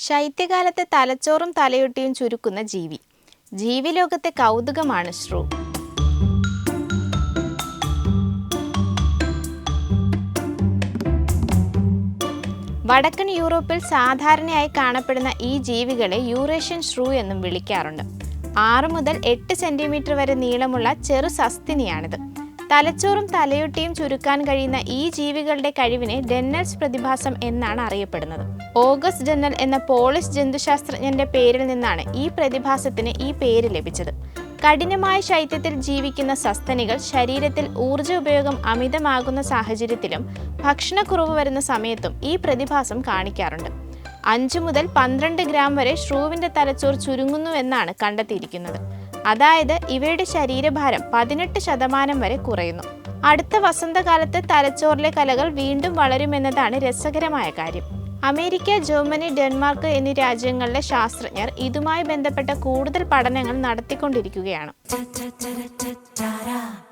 ശൈത്യകാലത്തെ തലച്ചോറും തലയൊട്ടിയും ചുരുക്കുന്ന ജീവി. ജീവിലോകത്തെ കൗതുകമാണ് ശ്രൂ. വടക്കൻ യൂറോപ്പിൽ സാധാരണയായി കാണപ്പെടുന്ന ഈ ജീവികളെ യൂറേഷ്യൻ ശ്രൂ എന്നും വിളിക്കാറുണ്ട്. ആറ് മുതൽ എട്ട് സെന്റിമീറ്റർ വരെ നീളമുള്ള ചെറു സസ്തിനിയാണിത്. തലച്ചോറും തലയൊട്ടിയും ചുരുക്കാൻ കഴിയുന്ന ഈ ജീവികളുടെ കഴിവിനെ ഡെന്നൽസ് പ്രതിഭാസം എന്നാണ് അറിയപ്പെടുന്നത്. ഓഗസ്റ്റ് ഡെന്നൽ എന്ന പോളിഷ് ജന്തുശാസ്ത്രജ്ഞന്റെ പേരിൽ നിന്നാണ് ഈ പ്രതിഭാസത്തിന് ഈ പേര് ലഭിച്ചത്. കഠിനമായ ശൈത്യത്തിൽ ജീവിക്കുന്ന സസ്തനികൾ ശരീരത്തിൽ ഊർജ ഉപയോഗം അമിതമാകുന്ന സാഹചര്യത്തിലും ഭക്ഷണക്കുറവ് വരുന്ന സമയത്തും ഈ പ്രതിഭാസം കാണിക്കാറുണ്ട്. അഞ്ചു മുതൽ പന്ത്രണ്ട് ഗ്രാം വരെ ഷ്രൂവിന്റെ തലച്ചോർ ചുരുങ്ങുന്നുവെന്നാണ് കണ്ടെത്തിയിരിക്കുന്നത്. അതായത് ഇവയുടെ ശരീരഭാരം പതിനെട്ട് ശതമാനം വരെ കുറയുന്നു. അടുത്ത വസന്തകാലത്ത് തലച്ചോറിലെ കലകൾ വീണ്ടും വളരുമെന്നതാണ് രസകരമായ കാര്യം. അമേരിക്ക ജർമ്മനി ഡെൻമാർക്ക് എന്നീ രാജ്യങ്ങളിലെ ശാസ്ത്രജ്ഞർ ഇതുമായി ബന്ധപ്പെട്ട കൂടുതൽ പഠനങ്ങൾ നടത്തിക്കൊണ്ടിരിക്കുകയാണ്.